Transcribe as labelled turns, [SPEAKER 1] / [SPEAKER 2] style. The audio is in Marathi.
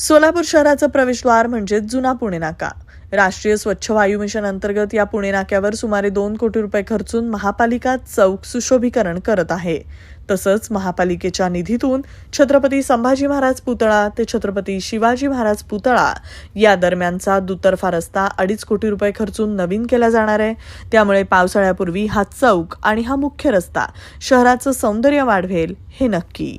[SPEAKER 1] सोलापूर शहराचं प्रवेशद्वार म्हणजे जुना पुणे नाका. राष्ट्रीय स्वच्छ वायू मिशन अंतर्गत या पुणे नाक्यावर सुमारे दोन कोटी रुपये खर्चून महापालिका चौक सुशोभीकरण करत आहे. तसंच महापालिकेच्या निधीतून छत्रपती संभाजी महाराज पुतळा ते छत्रपती शिवाजी महाराज पुतळा या दरम्यानचा दुतर्फा रस्ता अडीच कोटी रुपये खर्चून नवीन केला जाणार आहे. त्यामुळे पावसाळ्यापूर्वी हा चौक आणि हा मुख्य रस्ता शहराचं सौंदर्य वाढवेल हे नक्की.